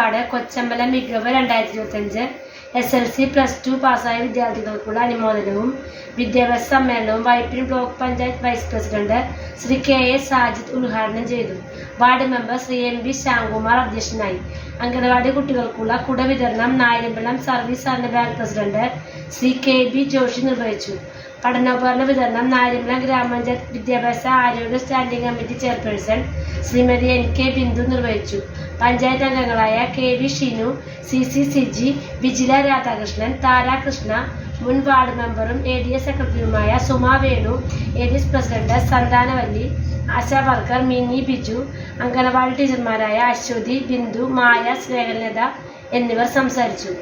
Ward Kochambalam മികവ് രണ്ടായിരത്തി ഇരുപത്തഞ്ച് S L C plus two പാസ്സായ വിദ്യാർത്ഥികൾക്കുള്ള അനുമോദനവും വിദ്യാഭ്യാസ സമ്മേളനവും Vypin block panchayat vice president Shri K A Sajid ഉദ്ഘാടനം ചെയ്തു. Ward member Shri M V Shyamkumar അധ്യക്ഷനായി. അംഗനവാടി കുട്ടികൾക്കുള്ള കുട വിതരണം നായരമ്പലം സർവീസ് സഹകരണ bank president Shri K B Joshi നിർവഹിച്ചു. പഠനോപകരണ വിതരണം നാരിമല ഗ്രാമപഞ്ചായത്ത് വിദ്യാഭ്യാസ ആരോഗ്യ standing committee chairperson Shrimati N K Bindu നിർവഹിച്ചു. പഞ്ചായത്ത് അംഗങ്ങളായ K V Shinu C C Siji Vijila Radhakrishnan Tarakrishna മുൻ വാർഡ് മെമ്പറും എ ഡി എസ് സെക്രട്ടറിയുമായ Suma Venu A D S president Santhanavalli ASHA worker Mini Biju anganwadi ടീച്ചർമാരായ Aswathi Bindu Maya Snehalatha എന്നിവർ സംസാരിച്ചു.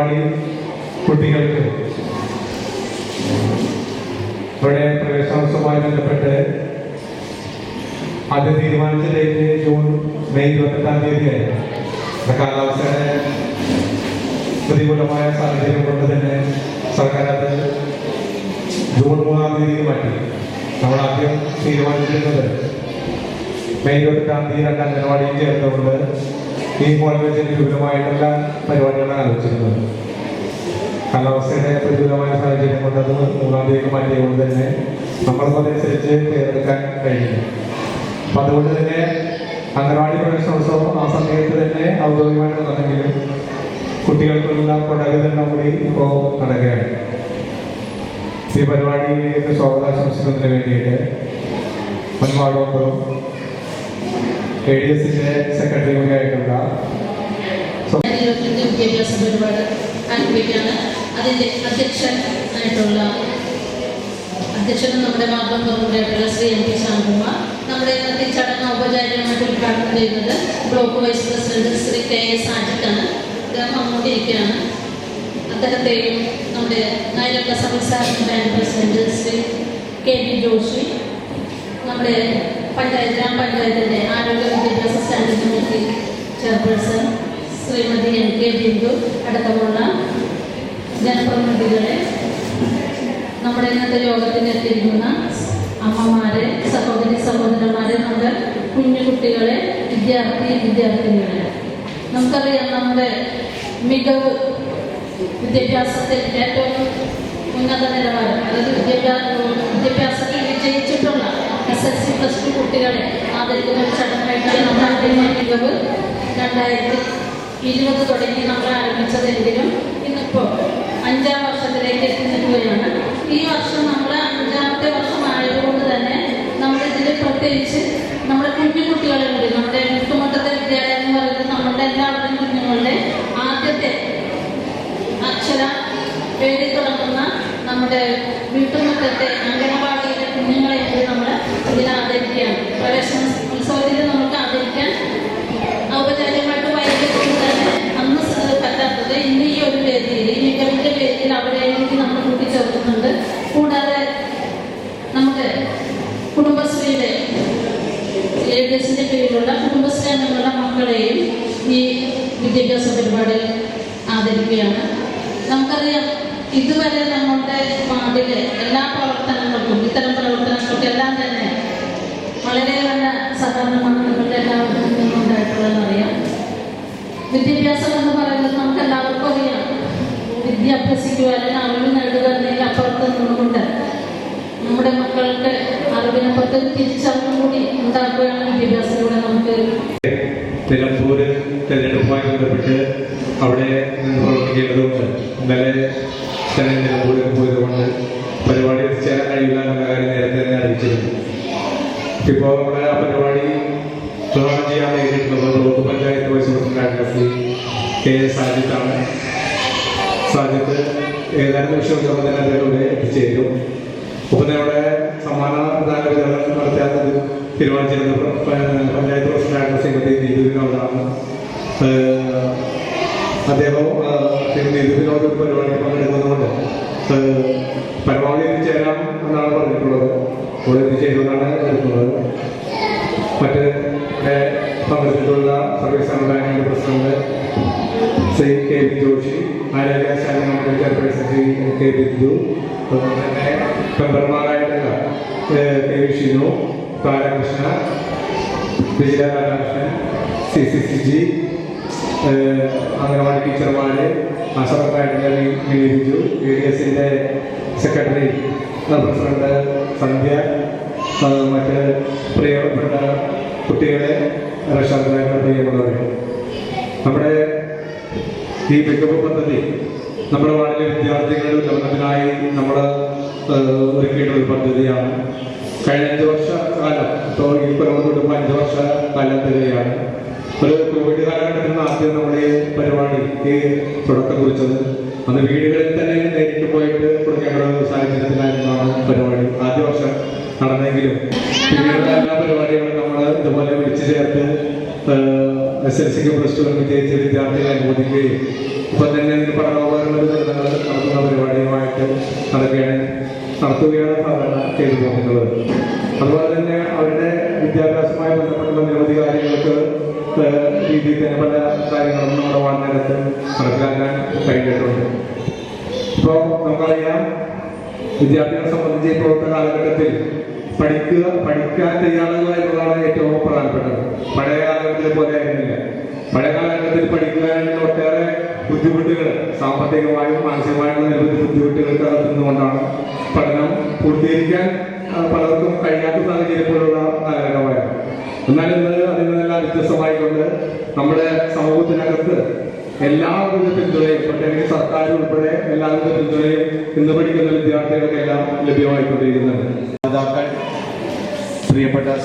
നമ്മുടെ കുട്ടികൾക്ക് ഇവിടെ പ്രവേശനോത്സവമായി ബന്ധപ്പെട്ട് അത് തീരുമാനിച്ച ഡേറ്റ് ജൂൺ മെയ് ഇരുപത്തെട്ടാം തീയതിയായിരുന്നു. കാലാവസ്ഥയുടെ പ്രതികൂലമായ സാഹചര്യം കൊണ്ട് തന്നെ സർക്കാർ അത് ജൂൺ മൂന്നാം തീയതിക്ക് മാറ്റി. നമ്മൾ ആദ്യം തീരുമാനിച്ചിരുന്നത് മെയ് ഇരുപത്തെട്ടാം തീയതി രണ്ടാം അംഗനവാടിയും ചേർന്നുകൊണ്ട് ഈ കോളേജ് വെച്ച് വിപുലമായിട്ടുള്ള പരിപാടികളാണ് ആലോചിക്കുന്നത് കാലാവസ്ഥയുടെ പ്രതികൂലമായ സാഹചര്യം കൊണ്ട് അത് മൂന്നാം തീയതി മാറ്റിയതുകൊണ്ട് തന്നെ നമ്മൾക്കും അതനുസരിച്ച് പേരെടുക്കാൻ കഴിയില്ല അപ്പം അതുകൊണ്ട് തന്നെ അംഗനവാടി പ്രവേശനോത്സവം ആ സമയത്ത് തന്നെ ഔദ്യോഗികമായിട്ട് നടന്നെങ്കിലും കുട്ടികൾക്കുള്ള കൊടകതെല്ലാം കൂടി ഇപ്പോൾ നടക്കുകയാണ്. ഈ പരിപാടിയിലേക്ക് സ്വാഗതാശംസിക്കുന്നതിന് വേണ്ടിയിട്ട് മുൻപാടോപ്പുറം എ ഡി എസിന്റെ സെക്രട്ടറി കൂടി ആയിട്ടുള്ള വിദ്യാഭ്യാസ പരിപാടി ആരംഭിക്കുകയാണ് അധ്യക്ഷൻ ആയിട്ടുള്ള അധ്യക്ഷനും നമ്മുടെ മാർഗം പ്രമുഖരായിട്ടുള്ള ശ്രീ എം പി ശ്യാംകുമാർ നമ്മുടെ ഇന്നത്തെ ചടങ്ങ് ഔപചാരികമായിട്ട് ഉദ്ഘാടനം ചെയ്യുന്നത് block vice president Shri K S സാജിത്താണ് അദ്ദേഹം അങ്ങോട്ടിരിക്കുകയാണ് അദ്ദേഹത്തെയും നമ്മുടെ നായക സംസ്ഥാന bank president Shri K B Joshi നമ്മുടെ പഞ്ചായത്ത് ഗ്രാമപഞ്ചായത്തിന്റെ ആരോഗ്യ വിദ്യാഭ്യാസ standing committee chairperson Shrimati N K Bindu അടക്കമുള്ള ജനപ്രതിനിധികളെ നമ്മുടെ ഇന്നത്തെ യോഗത്തിന് എത്തിയിരിക്കുന്ന അമ്മമാരെ സഹോദരി സഹോദരന്മാരെ നമ്മുടെ കുഞ്ഞു കുട്ടികളെ വിദ്യാർത്ഥി വിദ്യാർത്ഥിനികളെ. നമുക്കറിയാം നമ്മുടെ മികവ് വിദ്യാഭ്യാസത്തിൽ ഏറ്റവും ഉന്നത നിലവാരം അതായത് വിദ്യാഭ്യാസ വിദ്യാഭ്യാസത്തിൽ വിജയിച്ചിട്ടുള്ള S L C plus two കുട്ടികളെ ആദരിക്കുന്ന ഒരു ചടങ്ങായിട്ടാണ് നമ്മൾ ആദ്യമായിട്ടുള്ളത് രണ്ടായിരത്തി ഇരുപത് തുടങ്ങി നമ്മൾ ആരംഭിച്ചതെങ്കിലും ഇന്നിപ്പോൾ അഞ്ചാം വർഷത്തിലേക്ക് എത്തി നിൽക്കുകയാണ് ഈ വർഷം നമ്മൾ അഞ്ചാമത്തെ വർഷം ആയതുകൊണ്ട് തന്നെ നമ്മൾ പ്രത്യേകിച്ച് നമ്മുടെ കുഞ്ഞു കുട്ടികളെ കൂടി നമ്മുടെ മുട്ടുമുട്ടത്തെ വിദ്യാലയം എന്ന് പറയുന്നത് നമ്മുടെ എല്ലാവരുടെയും കുഞ്ഞുങ്ങളുടെ ആദ്യത്തെ അക്ഷര പേരിൽ തുടങ്ങുന്ന നമ്മുടെ വീട്ടുമുറ്റത്തെ അംഗനവാടിയിലെ കുഞ്ഞുങ്ങളെ നമ്മൾ ഇതിൽ ആദരിക്കുകയാണ് പ്രവേശന ഉത്സവത്തിൽ നമുക്ക് ആദരിക്കാൻ ഔപചാരികമായിട്ട് വൈകിട്ട് തന്നെ അന്ന് സ- പറ്റാത്തത് ഇന്ന് ഈ ഒരു വേദിയിൽ ഈ മികവിന്റെ വേദിയിൽ അവിടേക്ക് നമ്മൾ കൂട്ടിച്ചേർക്കുന്നുണ്ട് കൂടാതെ നമ്മുടെ കുടുംബശ്രീയുടെ എ ഡി എസിന്റെ കീഴിലുള്ള കുടുംബശ്രീ അംഗങ്ങളുടെ മക്കളെയും ഈ വിദ്യാഭ്യാസ പരിപാടിയിൽ ആദരിക്കുകയാണ് നമുക്കറിയാം ഇതുവരെ നമ്മുടെ വാർഡിലെ എല്ലാ പ്രവർത്തനങ്ങൾക്കും ഇത്തരം പ്രവർത്തനങ്ങൾക്കും എല്ലാം തന്നെ വളരെ നല്ല സഹകരണമാണ് നിങ്ങളുടെ എല്ലാവർക്കും നിന്നുണ്ടായിട്ടുള്ളതെന്ന് അറിയാം വിദ്യാഭ്യാസം എന്ന് പറയുന്നത് നമുക്ക് എല്ലാവർക്കും അറിയാം വിദ്യ അഭ്യസിക്കുവാനും അറിവ് നേടുക എന്നതിൽ അപ്പുറത്ത് നിന്നുകൊണ്ട് മക്കൾക്ക് അറിവിനപ്പുറത്ത് ഒരു തിരിച്ചറിവും കൂടി ഉണ്ടാക്കുകയാണ് വിദ്യാഭ്യാസത്തിലൂടെ നമുക്ക് നിലമ്പൂര് തെരഞ്ഞെടുപ്പുമായി ബന്ധപ്പെട്ട് അവിടെ പ്രവർത്തിക്കേണ്ടതുകൊണ്ട് ഇന്നലെ തന്നെ നിലമ്പൂരിൽ പോയതുകൊണ്ട് പരിപാടി എത്തിച്ചേരാൻ കഴിയില്ല എന്നുള്ള കാര്യം നേരത്തെ തന്നെ അറിയിച്ചിരുന്നു. ഇപ്പോൾ നമ്മുടെ ആ പരിപാടി ഉദ്ഘാടനം ചെയ്യാൻ നേരിട്ടുള്ളത് block panchayat vice president K S സാജിത്താണ്. Sajith ഏതാനും നിമിഷങ്ങൾക്ക് തന്നെ അതിലൂടെ എത്തിച്ചേരും. ഒപ്പം സമ്മാന സമ്മാനദാന വിതരണം നടത്താൻ തീരുമാനിച്ചിരുന്ന പഞ്ചായത്ത് പ്രസിഡന്റായിരുന്ന ശ്രീമതി നീതു വിനോദാണ്. അദ്ദേഹം നീതു വിനോദ പരിപാടി പങ്കെടുക്കുന്നതുകൊണ്ട് പരമാവധി എത്തിച്ചേരാം എന്നാണ് പറഞ്ഞിട്ടുള്ളത്. അവിടെ എത്തിച്ചേരുമെന്നാണ് എടുക്കുന്നത്. മറ്റ് പങ്കെടുത്തിട്ടുള്ള സർവീസ് സംവിധാനങ്ങളുടെ president Shri K P Joshi ആരോഗ്യ ശാസ്ത്ര ചെയർപേഴ്സൺ ശ്രീ കെ ബിന്ദു അതുപോലെ തന്നെ മെമ്പർമാരായിട്ടുള്ള K. V. Shinu Balakrishna Vijaya Radhakrishnan C. C. C G anganwadi ടീച്ചർമാര് ആശാവർക്കായിട്ടുള്ള ബിജു എ ഡി. എസിന്റെ സെക്രട്ടറി പ്രസിഡന്റ് സന്ധ്യ മറ്റ് പ്രിയപ്പെട്ട കുട്ടികളെ രക്ഷാകർത്താക്കളെ പ്രിയമുള്ളവരെ. നമ്മുടെ ഈ പിക്കപ്പ് പദ്ധതി നമ്മുടെ വാർഡിലെ വിദ്യാർത്ഥികളുടെ ഉന്നമനത്തിനായി നമ്മൾ ഒരുക്കിയിട്ടുള്ള ഒരു പദ്ധതിയാണ്. കഴിഞ്ഞ അഞ്ച് വർഷ കാലം ഇപ്പോൾ ഈ കൊല്ലം തൊട്ടുമ്പോൾ അഞ്ച് വർഷ കാലം തികയാണ് ഒരു കോവിഡ് കാലഘട്ടത്തിൽ ആദ്യം നമ്മുടെ ഈ പരിപാടിക്ക് തുടക്കം കുറിച്ചത്. അന്ന് വീടുകളിൽ തന്നെ നേരിട്ട് പോയിട്ട് കൊടുക്കേണ്ട സാഹചര്യത്തിലായിരുന്നാണ് പരിപാടി. ആദ്യ വർഷം നടന്നെങ്കിലും. പിന്നീട് എല്ലാ പരിപാടികളും നമ്മൾ ഇതുപോലെ വിളിച്ചു ചേർത്ത് എസ് എൽ സിക്ക് പ്ലസ് ടു വിജയിച്ച വിദ്യാർത്ഥികളെ അനുമോദിക്കുകയും ഇപ്പം തന്നെ അതിന് പഠനോപകരണങ്ങൾ നടത്തുന്ന പരിപാടിയുമായിട്ട് നടക്കുകയാണ് നടത്തുകയാണ് സാധാരണ ചെയ്തു പോകുന്നത് അതുപോലെ തന്നെ അവരുടെ വിദ്യാഭ്യാസവുമായി ബന്ധപ്പെട്ടുള്ള നിരവധി കാര്യങ്ങൾക്ക് രീതിയിൽ തന്നെ പല കാര്യങ്ങളും നമ്മുടെ വാർഡിനകത്ത് നടപ്പിലാക്കാൻ കഴിഞ്ഞിട്ടുണ്ട് ഇപ്പോൾ നമുക്കറിയാം വിദ്യാർത്ഥികളെ സംബന്ധിച്ച് ഇപ്പോഴത്തെ കാലഘട്ടത്തിൽ പഠിക്കുക പഠിക്കാൻ തയ്യാറുക എന്നതാണ് ഏറ്റവും പ്രധാനപ്പെട്ടത്. പഴയ പോലെ ആയിരുന്നില്ല. പഴയ കാലഘട്ടത്തിൽ പഠിക്കുവാനുള്ള ഒട്ടേറെ ബുദ്ധിമുട്ടുകൾ സാമ്പത്തികമായും മാനസികമായും നിരവധി ബുദ്ധിമുട്ടുകൾ അകത്തുനിന്നുകൊണ്ടാണ് പഠനം പൂർത്തീകരിക്കാൻ പലർക്കും കഴിയാത്ത സാഹചര്യം പോലുള്ള കാലഘട്ടമായിരുന്നു എന്നാൽ ഇന്ന് അതിൽ നിന്നെല്ലാം വ്യത്യസ്തമായിക്കൊണ്ട് നമ്മുടെ സമൂഹത്തിനകത്ത് എല്ലാവിധ പിന്തുണയും പ്രത്യേകിച്ച് സർക്കാർ ഉൾപ്പെടെ എല്ലാവിധ പിന്തുണയും ഇന്ന് പഠിക്കുന്ന വിദ്യാർത്ഥികൾക്കെല്ലാം ലഭ്യമായിക്കൊണ്ടിരിക്കുന്നുണ്ട്.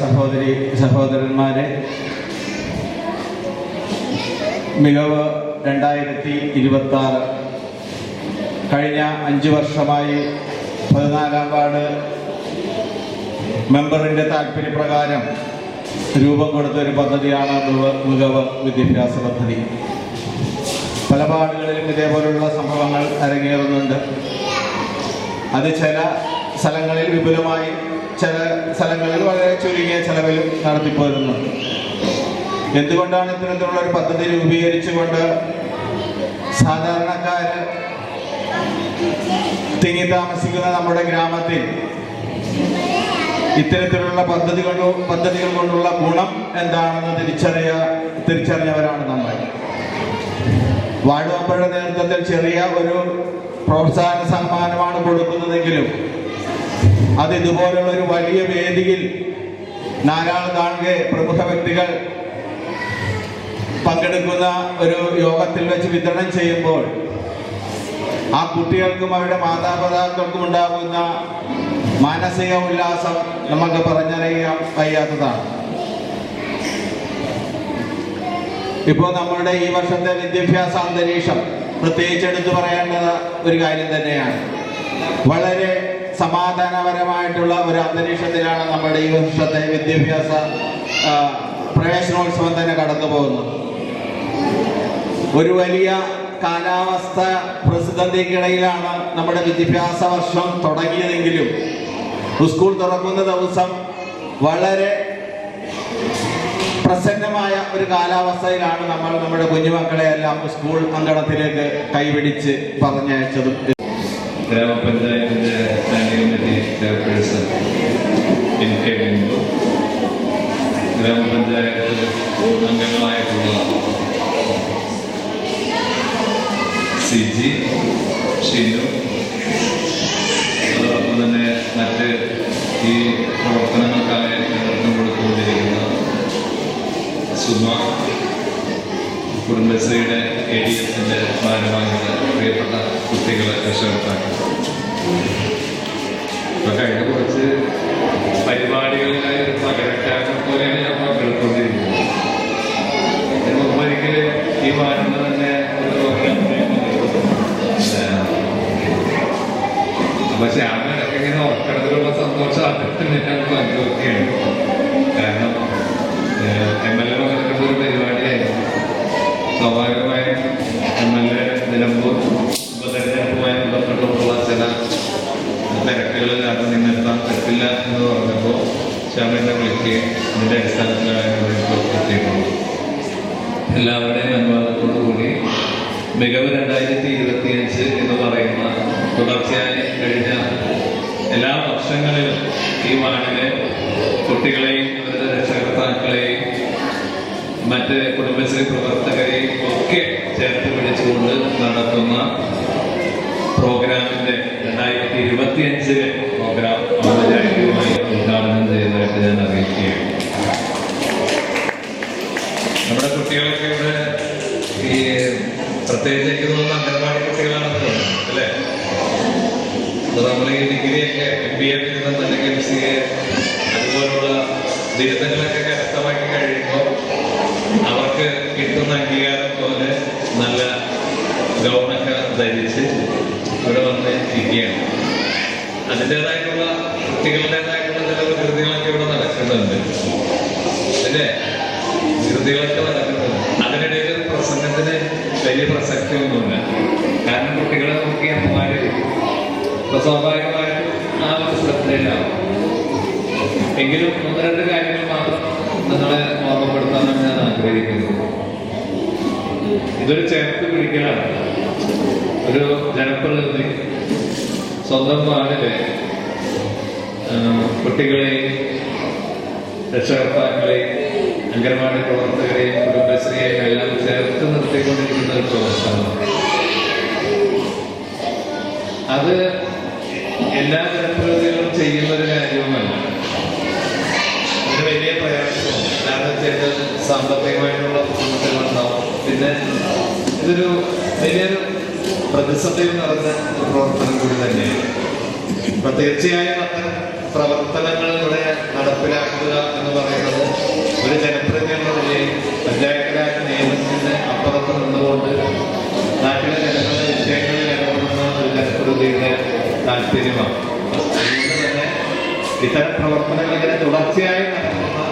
സഹോദരി സഹോദരന്മാരെ മികവ് രണ്ടായിരത്തി ഇരുപത്തി കഴിഞ്ഞ അഞ്ച് വർഷമായി പതിനാലാം വാർഡ് മെമ്പറിന്റെ താല്പര്യപ്രകാരം രൂപം കൊടുത്ത ഒരു പദ്ധതിയാണ് മികവ് വിദ്യാഭ്യാസ പദ്ധതി. പല വാർഡുകളിലും ഇതേപോലുള്ള സംഭവങ്ങൾ അരങ്ങേറുന്നുണ്ട്. അത് ചില സ്ഥലങ്ങളിൽ വിപുലമായി ചില സ്ഥലങ്ങളിൽ വളരെ ചുരുങ്ങിയ ചെലവിലും പോരുന്നു എന്തുകൊണ്ടാണ് ഇത്തരത്തിലുള്ള ഒരു പദ്ധതി രൂപീകരിച്ചുകൊണ്ട് സാധാരണക്കാര് തിങ്ങി താമസിക്കുന്ന നമ്മുടെ ഗ്രാമത്തിൽ ഇത്തരത്തിലുള്ള പദ്ധതികൾ പദ്ധതികൾ കൊണ്ടുള്ള ഗുണം എന്താണെന്ന് തിരിച്ചറിയ തിരിച്ചറിഞ്ഞവരാണ് നമ്മൾ. വാർഡ് നേതൃത്വത്തിൽ ചെറിയ ഒരു പ്രോത്സാഹന സമ്മാനമാണ് കൊടുക്കുന്നതെങ്കിലും അത് ഇതുപോലുള്ള ഒരു വലിയ വേദിയിൽ നാലാൾ കാണുക പ്രമുഖ വ്യക്തികൾ പങ്കെടുക്കുന്ന ഒരു യോഗത്തിൽ വെച്ച് വിതരണം ചെയ്യുമ്പോൾ ആ കുട്ടികൾക്കും അവരുടെ മാതാപിതാക്കൾക്കും ഉണ്ടാകുന്ന മാനസിക ഉല്ലാസം നമുക്ക് പറഞ്ഞറിയാൻ വയ്യാത്തതാണ്. ഇപ്പോൾ നമ്മളുടെ ഈ വർഷത്തെ വിദ്യാഭ്യാസ അന്തരീക്ഷം പ്രത്യേകിച്ച് എടുത്തു പറയേണ്ടത് ഒരു കാര്യം തന്നെയാണ്. വളരെ സമാധാനപരമായിട്ടുള്ള ഒരു അന്തരീക്ഷത്തിലാണ് നമ്മുടെ ഈ വർഷത്തെ വിദ്യാഭ്യാസ പ്രവേശനോത്സവം തന്നെ കടന്നു പോകുന്നത്. ഒരു വലിയ കാലാവസ്ഥ പ്രതിസന്ധിക്കിടയിലാണ് നമ്മുടെ വിദ്യാഭ്യാസ വർഷം തുടങ്ങിയതെങ്കിലും സ്കൂൾ തുറക്കുന്ന ദിവസം വളരെ പ്രസന്നമായ ഒരു കാലാവസ്ഥയിലാണ് നമ്മൾ നമ്മുടെ കുഞ്ഞുമക്കളെ എല്ലാം സ്കൂൾ അങ്കണത്തിലേക്ക് കൈപിടിച്ച് പറഞ്ഞയച്ചതും chairperson N K Bindu gramapanchayat അംഗങ്ങളായിട്ടുള്ള C G Shinu അതോടൊപ്പം തന്നെ മറ്റ് ഈ പ്രവർത്തനങ്ങൾക്കായി നേതൃത്വം കൊടുത്തുകൊണ്ടിരിക്കുന്ന സുമ കുടുംബശ്രീയുടെ എ ഡി കുട്ടികളെ രക്ഷകർത്താക്കൾ ഇപ്പൊ കഴിഞ്ഞ കുറച്ച് പരിപാടികളിലായി പകരക്കാരനെ പോലെയാണ് ഞാൻ പങ്കെടുത്തുകൊണ്ടിരിക്കുന്നത് ഇതിന് മുമ്പ് ഒരിക്കൽ ഈ വാർഡിൽ തന്നെ ഒരു പ്രോഗ്രാമിനെ അപ്പൊ ശ്യാമ ഇടയ്ക്ക് ഇങ്ങനെ ഉറക്കടത്തിലുള്ള സന്തോഷം അതിൽ ഞാൻ പങ്കുവെക്കുകയാണ് കാരണം എം എൽ എ പങ്കെടുക്കുന്ന ഒരു പരിപാടിയായിരുന്നു സ്വാഭാവികമായും എം എൽ എ നിലമ്പൂർ ഉപതെരഞ്ഞെടുപ്പുമായി ബന്ധപ്പെട്ടുള്ള ചില തിരക്കുകൾ കാരണം നിന്നെത്താൻ പറ്റില്ല എന്ന് പറഞ്ഞപ്പോൾ ശ്യാമിനെ വിളിക്കുകയും അതിന്റെ അടിസ്ഥാനത്തിലാണ് എത്തിയിട്ടുള്ളത് എല്ലാവരുടെയും അനുവാദത്തോടു കൂടി മികവ് രണ്ടായിരത്തി ഇരുപത്തിയഞ്ച് എന്ന് പറയുന്ന തുടർച്ചയായി കഴിഞ്ഞ എല്ലാ വർഷങ്ങളിലും ഈ വാർഡിലെ കുട്ടികളെയും അവരുടെ രക്ഷകർത്താക്കളെയും മറ്റ് കുടുംബശ്രീ പ്രവർത്തകരെയും ഒക്കെ ചേർത്ത് പിടിച്ചുകൊണ്ട് നടത്തുന്ന പ്രോഗ്രാമിന്റെ രണ്ടായിരത്തി ഇരുപത്തിയഞ്ചിലെ പ്രോഗ്രാം ഔപചാരികമായി ഉദ്ഘാടനം ചെയ്തതായിട്ട് ഞാൻ അറിയിക്കുകയാണ്. നമ്മുടെ കുട്ടികളൊക്കെ ഇവിടെ ഈ പ്രത്യേകിച്ച് എനിക്ക് തോന്നുന്ന അംഗൻവാടി കുട്ടികളാണെന്ന് തോന്നുന്നു അല്ലേ? നമ്മൾ ഈ ഡിഗ്രിയൊക്കെ എം ബി എ ബിരുദം എം സി എ അതുപോലുള്ള ബിരുദങ്ങളൊക്കെ കരസ്ഥമാക്കി കഴിയുമ്പോൾ അവർക്ക് കിട്ടുന്ന അംഗീകാരം പോലെ നല്ല ഗൗണൊക്കെ ധരിച്ച് ഇവിടെ വന്ന് ഇരിക്കുകയാണ് അതിന്റെതായിട്ടുള്ള കുട്ടികളുടേതായിട്ടുള്ള ചില വികൃതികളൊക്കെ ഇവിടെ നടക്കുന്നുണ്ട് അല്ലേ? വികൃതികളൊക്കെ നടക്കുന്നുണ്ട് അതിനിടയിൽ പ്രസംഗത്തിന് വലിയ പ്രസക്തി ഒന്നുമില്ല കാരണം കുട്ടികളെ നോക്കി അമ്മമാര് ഇപ്പൊ സ്വാഭാവികമായിട്ടും ആ ഒരു ശ്രദ്ധയിലാവും. എങ്കിലും ഒന്ന് രണ്ട് കാര്യങ്ങൾ മാത്രം നിങ്ങളെ ഓർമ്മപ്പെടുത്താനാണ് ഞാൻ ആഗ്രഹിക്കുന്നത് ഇതൊരു ചേർത്ത് പിടിക്കലാണ്. ഒരു ജനപ്രതിനിധി സ്വന്തം നാടിലെ കുട്ടികളെയും രക്ഷകർത്താക്കളെയും അംഗനവാടി പ്രവർത്തകരെയും കുടുംബശ്രീയെയും എല്ലാം ചേർത്ത് നിർത്തിക്കൊണ്ടിരിക്കുന്ന ഒരു പ്രവർത്തനമാണ് അത് എല്ലാ ജനപ്രതിനിധികളും ചെയ്യുന്ന ഒരു കാര്യവുമല്ല. അതിന് വലിയ പ്രയാസമാണ് കാരണം വെച്ചാൽ സാമ്പത്തികമായിട്ടുള്ള ബുദ്ധിമുട്ടുകളുണ്ടാവും. പിന്നെ ഇതൊരു വലിയൊരു പ്രതിസന്ധി നിറഞ്ഞ ഒരു പ്രവർത്തനം കൂടി തന്നെയാണ്. അപ്പൊ തീർച്ചയായും അത്തരം പ്രവർത്തനങ്ങൾ ഇവിടെ നടപ്പിലാക്കുക എന്ന് പറയുന്നത് ഒരു ജനപ്രതിനിധി എന്ന നിലയിൽ പഞ്ചായത്ത് രാജ് അപ്പുറത്ത് നിന്നുകൊണ്ട് നാട്ടിലെ ജനങ്ങളുടെ വിഷയങ്ങളിൽ ഇടപെടുന്ന ഒരു ജനപ്രതിയുടെ താല്പര്യമാണ്. ഇത്തരം പ്രവർത്തനങ്ങൾ ഇങ്ങനെ തുടർച്ചയായി നടത്തുന്ന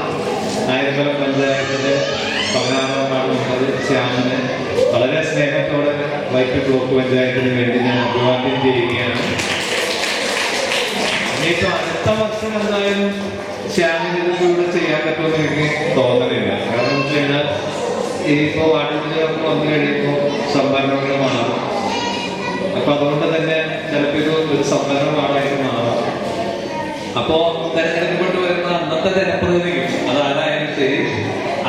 നായകലം പഞ്ചായത്തിന്റെ പതിനാറാം ശ്യാമിന് വളരെ സ്നേഹത്തോടെ വൈറ്റ് ബ്ലോക്ക് പഞ്ചായത്തിന് വേണ്ടി ഞാൻ അഭിവാദ്യം ചെയ്യുകയാണ്. ഇനിയിപ്പോ അടുത്ത വർഷം എന്തായാലും ശ്യാമിന് കൂടെ ഇവിടെ ചെയ്യാൻ പറ്റുമെന്ന് എനിക്ക് തോന്നലില്ല കാരണം വെച്ച് കഴിഞ്ഞാൽ ഇനിയിപ്പോ വാർഡിലേക്ക് വന്നു കഴിയുമ്പോൾ സംഭരണങ്ങൾ മാറും. അപ്പൊ അതുകൊണ്ട് തന്നെ ചിലപ്പോൾ ഇത് ഒരു സംഭരണമാണായിട്ട് മാറാം. അപ്പോ തെരഞ്ഞെടുക്കപ്പെട്ട് വരുന്ന അന്നത്തെ ജനപ്രതിനിധികൾ അതാരായാലും ശരി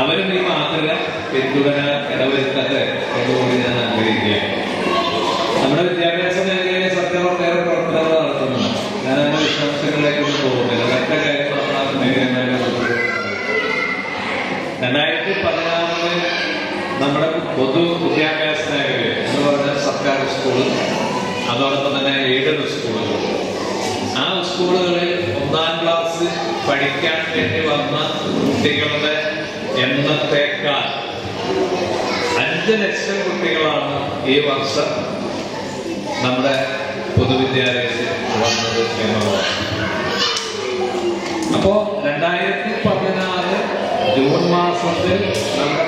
അവരും ഈ മാതൃക പിന്തുടരാൻ ഇടവരുത്തട്ടെ എന്നുകൂടി ഞാൻ ആഗ്രഹിക്കുകയാണ്. സ്കൂൾ അതോടൊപ്പം തന്നെ എയ്ഡഡ് സ്കൂളുകൾ ആ സ്കൂളുകളിൽ ഒന്നാം ക്ലാസ് പഠിക്കാൻ വേണ്ടി വന്ന കുട്ടികളുടെ എണ്ണത്തേക്കാൾ അഞ്ച് ലക്ഷം കുട്ടികളാണ് ഈ വർഷം നമ്മുടെ പൊതുവിദ്യാലയത്തിൽ വന്നത് എന്നുള്ളത്. അപ്പോ രണ്ടായിരത്തി പതിനാറ് ജൂൺ മാസത്തിൽ നമ്മുടെ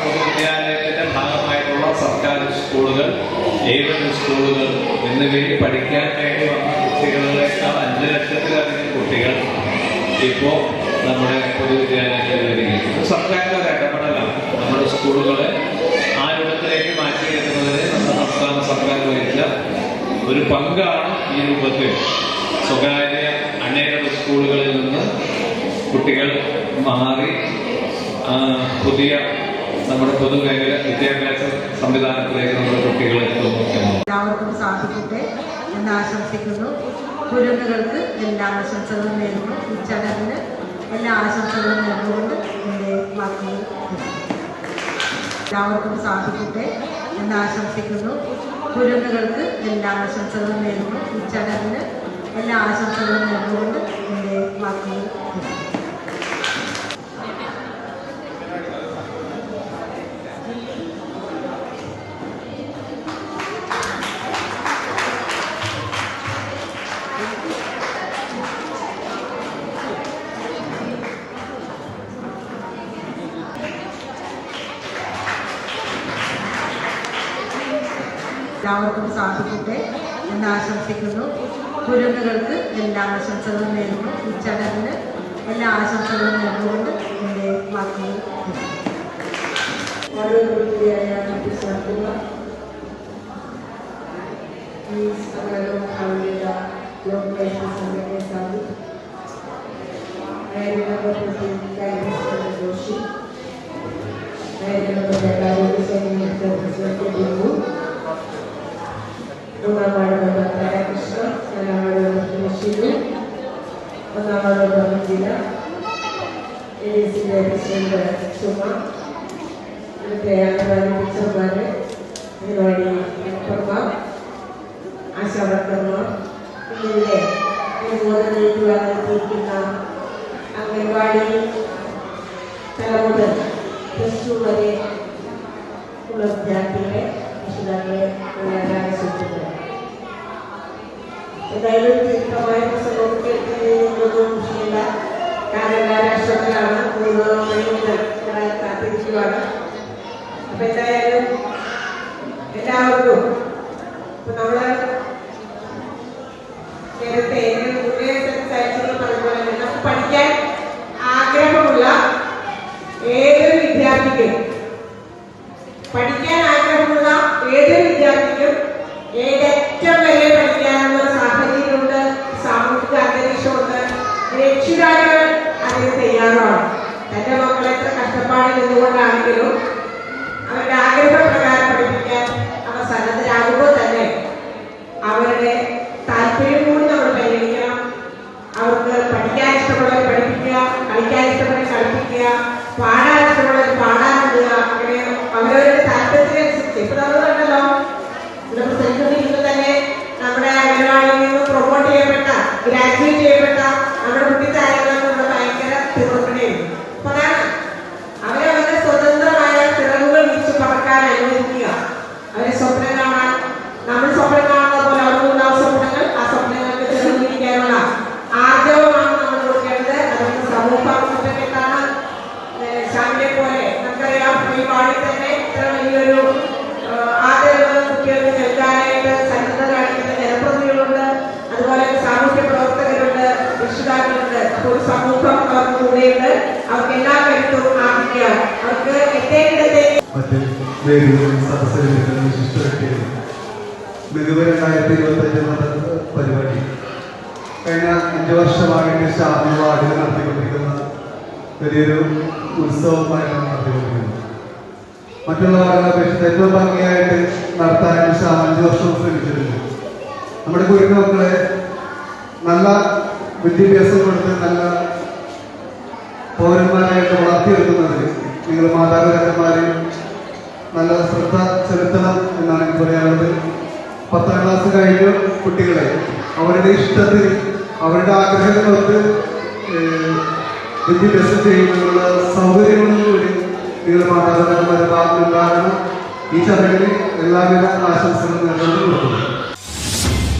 എയ്ഡഡ് സ്കൂളുകൾ എന്നിവയിൽ പഠിക്കാൻ വേണ്ടി വന്ന കുട്ടികളിലേക്കാൾ അഞ്ച് ലക്ഷത്തിലധികം കുട്ടികൾ ഇപ്പോൾ നമ്മുടെ പൊതുവിദ്യാലയങ്ങളിൽ വരികയും സർക്കാരിന്റെ ഒരു ഇടപെടലാണ്. നമ്മുടെ സ്കൂളുകളെ ആ രൂപത്തിലേക്ക് മാറ്റി എത്തുന്നതിന് നമ്മുടെ സംസ്ഥാന സർക്കാർ വഹിച്ച ഒരു പങ്കാണ് ഈ രൂപത്തിൽ സ്വകാര്യ അനേകം സ്കൂളുകളിൽ നിന്ന് കുട്ടികൾ മാറി പുതിയ നമ്മുടെ പൊതുമേഖല വിദ്യാഭ്യാസ സംവിധാനത്തിലേക്ക് നമ്മുടെ എന്നുള്ളത് എല്ലാവർക്കും സാധിക്കട്ടെ എന്ന് ആശംസിക്കുന്നു. കുരുന്നുകൾക്ക് എല്ലാ ആശംസകളും നേരുന്നു. ഈ എല്ലാ ആശംസകളും നേർന്നുകൊണ്ട് എന്റെ വാക്കുകൾ. എല്ലാവർക്കും സാധിക്കട്ടെ എന്ന് ആശംസിക്കുന്നു. കുരുന്നുകൾക്ക് എല്ലാ ആശംസകളും നേരുന്നു. ഈ എല്ലാ ആശംസകളും നേർന്നുകൊണ്ട് എന്റെ വാക്കുകൾ എല്ലാവർക്കും സാധിക്കട്ടെ എന്ന് ആശംസിക്കുന്നു. കുരുന്നുകൾക്ക് എല്ലാ ആശംസകളും നേരുന്നു. ചടങ്ങിന് എല്ലാ ആശംസകളും നേർന്നുകൊണ്ട് എന്റെ വാക്കുകൾ ജോഷി ശിവു ഒന്നാമത് ജില്ല എ സി പ്രസിഡന്റ് സുമ ഇവിടുത്തെ വലിയൊരു ഉത്സവമായിട്ടാണ് നടത്തിക്കൊണ്ടിരിക്കുന്നത് മറ്റുള്ള വാർഡുകളെ അപേക്ഷിച്ച് ഏറ്റവും ഭംഗിയായിട്ട് നടത്താൻ ഷാം അഞ്ച് വർഷം ശ്രമിച്ചിട്ടുണ്ട്. നമ്മുടെ കുരുന്ന മക്കളെ നല്ല വിദ്യാഭ്യാസം കൊടുത്ത് നല്ല പൗരന്മാരായിട്ട് വളർത്തിയെടുക്കുന്നത് നിങ്ങൾ മാതാപിതാക്കന്മാരെയും നല്ല ശ്രദ്ധ ചെലുത്തണം എന്നാണ് എനിക്ക് പറയാനുള്ളത്. പത്താം ക്ലാസ് കഴിഞ്ഞ കുട്ടികളെ അവരുടെ ഇഷ്ടത്തിൽ അവരുടെ ആഗ്രഹങ്ങൾക്ക് വിദ്യാഭ്യാസം ചെയ്യുന്നതിനുള്ള സൗകര്യങ്ങളും കൂടി നിങ്ങൾ മാതാപിതാക്കന്മാരുടെ ഭാഗത്തുണ്ടാകണം. ഈ ചടങ്ങിൽ എല്ലാവിധ ആശംസകളും നേർന്നു കൊടുക്കുന്നു